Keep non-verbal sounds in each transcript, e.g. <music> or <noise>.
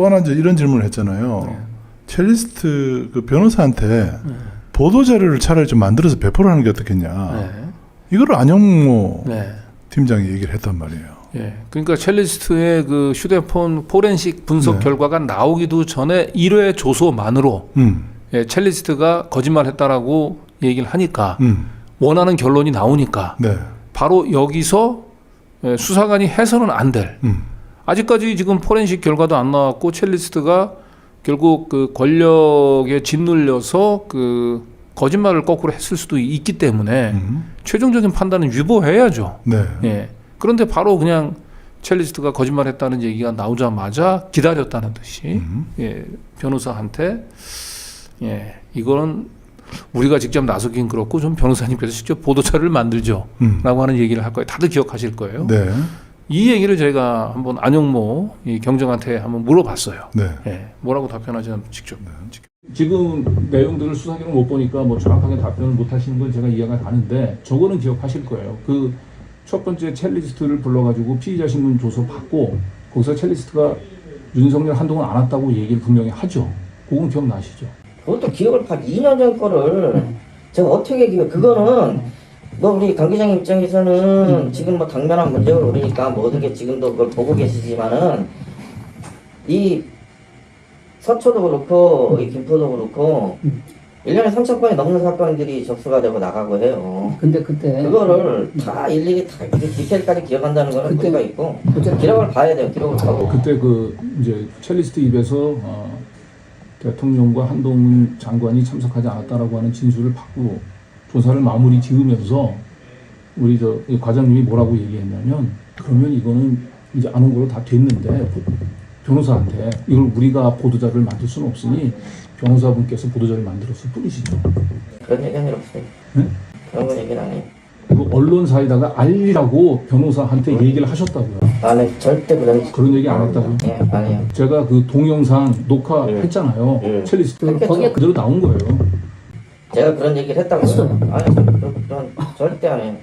또 하나 이제 이런 질문을 했잖아요. 네. 첼리스트 그 변호사한테 보도 자료를 차라리 좀 만들어서 배포를 하는 게 어떻겠냐. 네. 이거를 안영모 네. 팀장이 얘기를 했단 말이에요. 예. 그러니까 첼리스트의 그 휴대폰 포렌식 분석 네. 결과가 나오기도 전에 1회 조소만으로 음, 예, 첼리스트가 거짓말했다라고 얘기를 하니까 음, 원하는 결론이 나오니까 네, 바로 여기서 예, 수사관이 해서는 안 될. 음, 아직까지 지금 포렌식 결과도 안 나왔고 첼리스트가 결국 그 권력에 짓눌려서 그 거짓말을 거꾸로 했을 수도 있기 때문에 음, 최종적인 판단은 유보해야죠. 네, 예. 그런데 바로 그냥 첼리스트가 거짓말했다는 얘기가 나오자마자 기다렸다는 듯이 음, 예, 변호사한테 예, 이거는 우리가 직접 나서긴 그렇고 좀 변호사님께서 직접 보도자를 만들죠라고 음, 하는 얘기를 할 거예요. 다들 기억하실 거예요. 네, 이 얘기를 저희가 한번 안영모 이 경정한테 한번 물어봤어요. 네, 예, 뭐라고 답변하지 않 직접. 지금 내용들을 수사기를 못 보니까 뭐 정확하게 답변을 못 하시는 건 제가 이해가 가는데 저거는 기억하실 거예요. 그 첫 번째 첼리스트를 불러가지고 피의자 신문 조서 받고 거기서 첼리스트가 윤석열 한동안 안 왔다고 얘기를 분명히 하죠. 그건 기억나시죠? 그것도 기억을 파 2년 전 거를 제가 어떻게 기억 그거는 뭐 우리 강 기자님 입장에서는 지금 뭐 당면한 문제가 오르니까 뭐 어떻게 지금도 그걸 보고 계시지만은 이 서초도 그렇고 이 김포도 그렇고 1년에 3천 건이 넘는 사건들이 접수가 되고 나가고 해요. 근데 그때 그거를 다 일일이 다 디테일까지 기억한다는 거는 그때- 문제가 있고 어쨌든 기록을 봐야 돼요. 기록을 보고. 그때 그 이제 첼리스트 입에서 어, 대통령과 한동훈 장관이 참석하지 않았다라고 하는 진술을 받고 조사를 마무리 지으면서 우리 저이 과장님이 뭐라고 얘기했냐면 그러면 이거는 이제 안온 걸로 다 됐는데 변호사한테 이걸 우리가 보도자를 만들 수는 없으니 변호사분께서 보도자를 만들었을 뿐이시죠. 그런 얘기는 없어요. 네? 그런 거 얘기는 안 해요. 그 언론사에다가 알리라고 변호사한테 얘기를 하셨다고요. 나는 절대 그런 그런 얘기 안 했다고요. 예, 안 해요. 제가 그 동영상 녹화했잖아요. 예. 첼리스트 했겠죠. 거기에 그대로 나온 거예요. 제가 그런 얘기를 했다고요? 아니, 저 그런, 그런 절대 안 해요.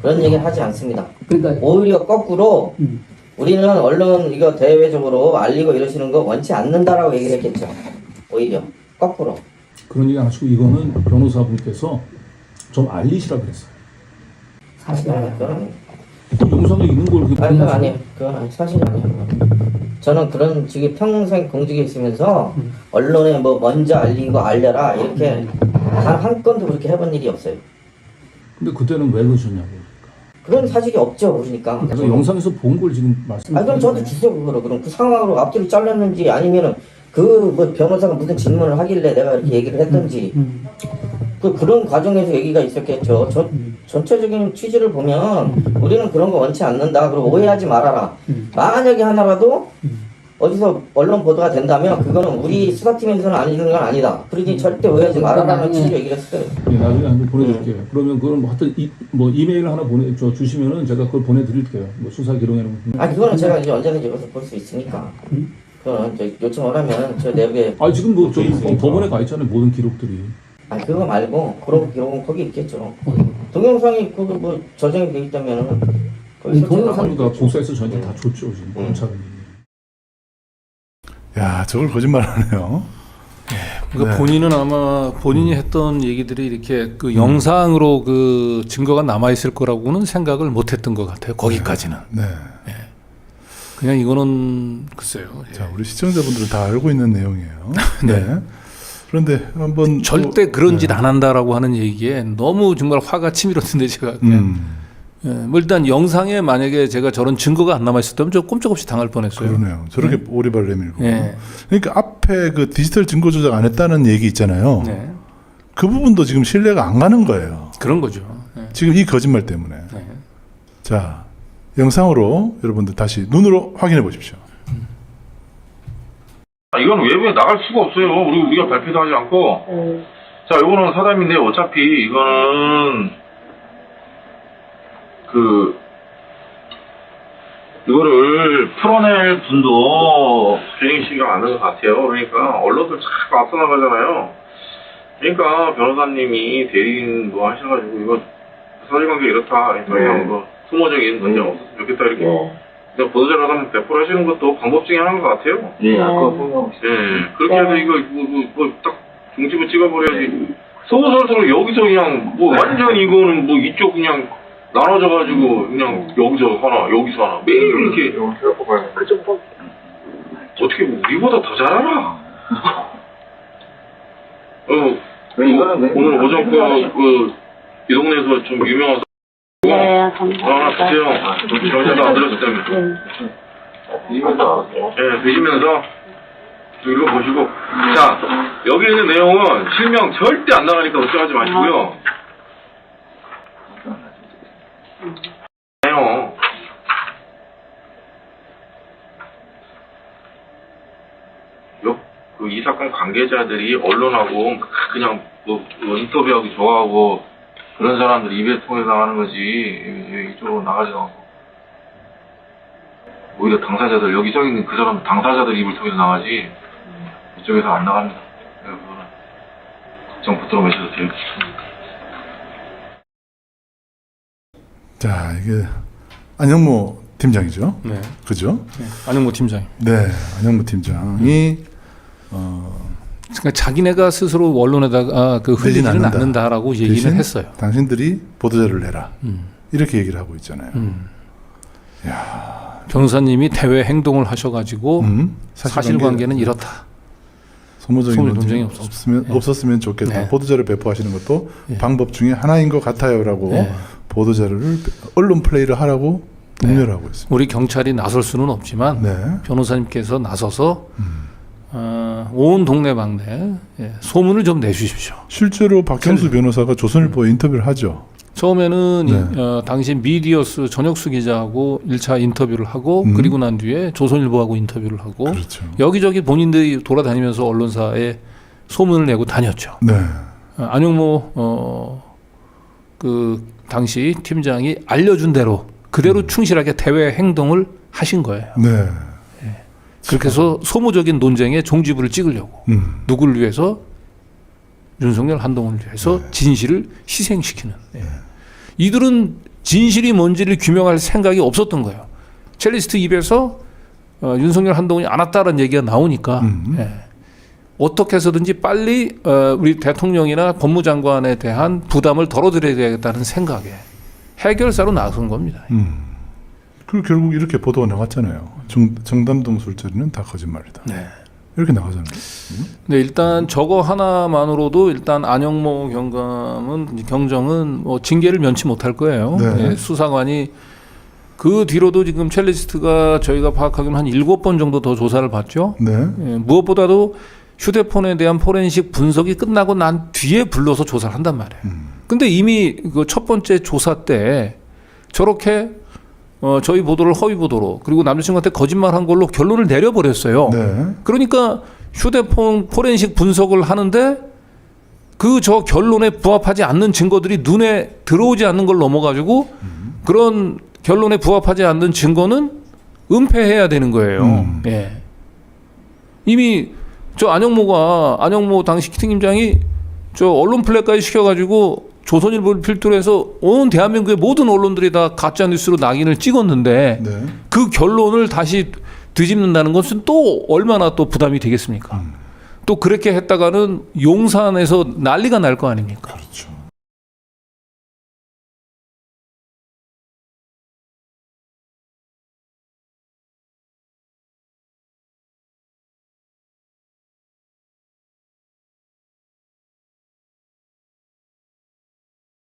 그런 얘기는 하지 않습니다. 그러니까 오히려 거꾸로 음. 우리는 언론 이거 대외적으로 알리고 이러시는 거 원치 않는다라고 얘기를 했겠죠. 오히려 거꾸로. 그런 얘기 안 하시고 이거는 변호사분께서 좀 알리시라 그랬어요. 사실 아니, 그건 아니에요. 그 영상에 있는 걸 그- 아니, 그건 아니에요. 그건 아니, 사실 아니에요. 저는 그런 직위 평생 공직에 있으면서 언론에 뭐 먼저 알리고 알려라 이렇게 단 한 건도 그렇게 해본 일이 없어요. 근데 그때는 왜 그러셨냐고. 그런 사실이 없죠, 그러니까. 그래서 영상에서 본 걸 지금 말씀. 아 그럼 저도 주세요 그거를 그럼 그 상황으로 앞뒤로 잘랐는지 아니면은 그 뭐 변호사가 무슨 질문을 하길래 내가 이렇게 얘기를 했던지 음. 그 그런 과정에서 얘기가 있었겠죠. 저 전체적인 취지를 보면 우리는 그런 거 원치 않는다. 그리고 오해하지 말아라. 음. 만약에 하나라도 음. 어디서 언론 보도가 된다면 그거는 우리 수사팀에서는 아니는 건 아니다. 그러니 절대 오해하지 말아라는 취지로 얘기를 했어요. 예, 나중에 한번 보내드릴게요. 그러면 그건 뭐 하여튼 이, 뭐 이메일 하나 보내 줘 주시면은 제가 그걸 보내드릴게요. 뭐 수사 기록에는. 아 그거는 제가 이제 언제든지 가서 볼 수 있으니까. 음. 그거는 이제 요청을 하면 저 내부에 아 지금 뭐저 법원에 가 있잖아요 모든 기록들이. 아 그거 말고 그런 기록은 거기 있겠죠. 동영상이 그거 뭐 저장이 돼 있다면은 거기 이 설치가 동영상- 나와 그러니까 복사해서 저한테 다 줬죠 지금 음. 검찰은. 야, 저걸 거짓말하네요. 그러니까 네. 본인은 아마 본인이 했던 얘기들이 이렇게 그 영상으로 그 증거가 남아 있을 거라고는 생각을 못 했던 것 같아요. 거기까지는. 네. 그냥 이거는 글쎄요. 예. 자, 우리 시청자분들은 다 알고 있는 내용이에요. <laughs> 네. 그런데 한번 절대 또- 그런 짓 네. 안 한다라고 하는 얘기에 너무 정말 화가 치밀었는데 제가 그냥 음, 예, 뭐 일단 영상에 만약에 제가 저런 증거가 안 남아 있었다면 저 꼼짝없이 당할 뻔했어요. 그러네요. 저렇게 오리발 내밀고. 예. 그러니까 앞에 그 디지털 증거 조작 안 했다는 얘기 있잖아요. 네. 그 부분도 지금 신뢰가 안 가는 거예요. 그런 거죠. 예. 지금 이 거짓말 때문에. 네. 자, 영상으로 여러분들 다시 눈으로 확인해 보십시오. 아, 이건 외부에 나갈 수가 없어요. 우리, 우리가 발표도 하지 않고. 자, 요거는 사담인데 어차피 이거는 그, 이거를 풀어낼 분도 주행씨가 많은 것 같아요. 그러니까 언론들 자꾸 앞서 나가잖아요. 그러니까 변호사님이 대리인 뭐 하셔가지고 이거 사실관계 이렇다. 저희가 뭐 소모적인 논쟁 없었으면 좋겠다 이렇게 그러니까 보도자료 한번 배포를 하시는 것도 방법 중에 하나인 것 같아요. 예, 아까 보고 예, 그렇게 해서 이거 뭐, 뭐, 뭐, 딱 중집을 찍어버려야지. 소설서를 여기서 그냥 뭐 완전 이거는 뭐 이쪽 그냥 나눠져가지고 그냥 여기서 하나 여기서 하나 매일 이렇게 그 정도 어떻게 뭐 우리보다 더 잘 알아. <laughs> 어, 이거는 왜- 오늘 오전 그, 그, 이 동네에서 좀 유명한 네, 아, 감사합니다. 드세요. 전에도 안 들었다면. 네. 이거다 예, 드시면서 좀 읽어보시고. 자, 여기 있는 내용은 실명 절대 안 나가니까 걱정하지 마시고요. 그이 사건 관계자들이 언론하고 그냥 뭐, 뭐 인터뷰하기 좋아하고 그런 사람들 입에 통해 나가는 거지 이- 이쪽으로 나가지도 않고 오히려 당사자들 여기 써 있는 그 사람 당사자들 입을 통해서 나가지 이쪽에서 안 나갑니다. 네, 그거는 걱정 붙들어 마셔도 돼요. 자, 이게 안영모 팀장이죠. 네. 그죠? 안영모 팀장님. 네, 안영모 팀장이 어, 그러니까 자기네가 스스로 언론에다가 그 내지는 흘리지는 않는다. 않는다라고 얘기는 했어요. 당신들이 보도자료를 내라. 음. 이렇게 얘기를 하고 있잖아요. 음. 변호사님이 대외 행동을 하셔가지고 음, 사실관계는 이렇다. 소모적인 소모적 논쟁이 논쟁이 없었- 없으면, 네. 없었으면 좋겠다. 네. 보도자료 배포하시는 것도 네. 방법 중에 하나인 것 같아요라고 네. 보도 자료를 언론 플레이를 하라고 네. 독려를 하고 있습니다. 우리 경찰이 나설 수는 없지만 네. 변호사님께서 나서서 음. 어, 온 동네방네 예, 소문을 좀 내주십시오. 실제로 박형수 그래. 변호사가 조선일보에 인터뷰를 하죠. 처음에는 네. 이- 어, 당시 미디어스 전혁수 기자하고 1차 인터뷰를 하고 음. 그리고 난 뒤에 조선일보하고 인터뷰를 하고 그렇죠. 여기저기 본인들이 돌아다니면서 언론사에 소문을 내고 다녔죠. 네. 어, 안용모 어, 그 당시 팀장이 알려준 대로 그대로 음. 충실하게 대외 행동을 하신 거예요. 네. 그렇게 해서 소모적인 논쟁에 종지부를 찍으려고 음. 누구를 위해서 윤석열 한동훈을 위해서 네. 진실을 희생시키는 예. 이들은 진실이 뭔지를 규명할 생각이 없었던 거예요. 첼리스트 입에서 어, 윤석열 한동훈이 안 왔다는 얘기가 나오니까 음. 예. 어떻게 해서든지 빨리 어, 우리 대통령이나 법무장관에 대한 부담을 덜어드려야겠다는 생각에 해결사로 나선 겁니다. 음. 그리고 결국 이렇게 보도가 나갔잖아요. 정, 정담동 술자리는 다 거짓말이다. 네. 이렇게 나가잖아요. 네, 일단 저거 하나만으로도 일단 안영모 경감은 경정은 뭐 징계를 면치 못할 거예요. 네. 예, 수사관이 그 뒤로도 지금 첼리스트가 저희가 파악하기로는 한 일곱 번 정도 더 조사를 받죠. 네. 예, 무엇보다도 휴대폰에 대한 포렌식 분석이 끝나고 난 뒤에 불러서 조사를 한단 말이에요. 음. 근데 이미 그 첫 번째 조사 때 저렇게 어, 저희 보도를 허위 보도로 그리고 남자친구한테 거짓말한 걸로 결론을 내려버렸어요. 네. 그러니까 휴대폰 포렌식 분석을 하는데 그 저 결론에 부합하지 않는 증거들이 눈에 들어오지 않는 걸 넘어가지고 그런 결론에 부합하지 않는 증거는 은폐해야 되는 거예요. 음. 예. 이미 저 안영모가 안영모 당시 팀장이 저 언론 플랫까지 시켜가지고 조선일보를 필두로 해서 온 대한민국의 모든 언론들이 다 가짜 뉴스로 낙인을 찍었는데 네. 그 결론을 다시 뒤집는다는 것은 또 얼마나 또 부담이 되겠습니까? 음. 또 그렇게 했다가는 용산에서 난리가 날 거 아닙니까?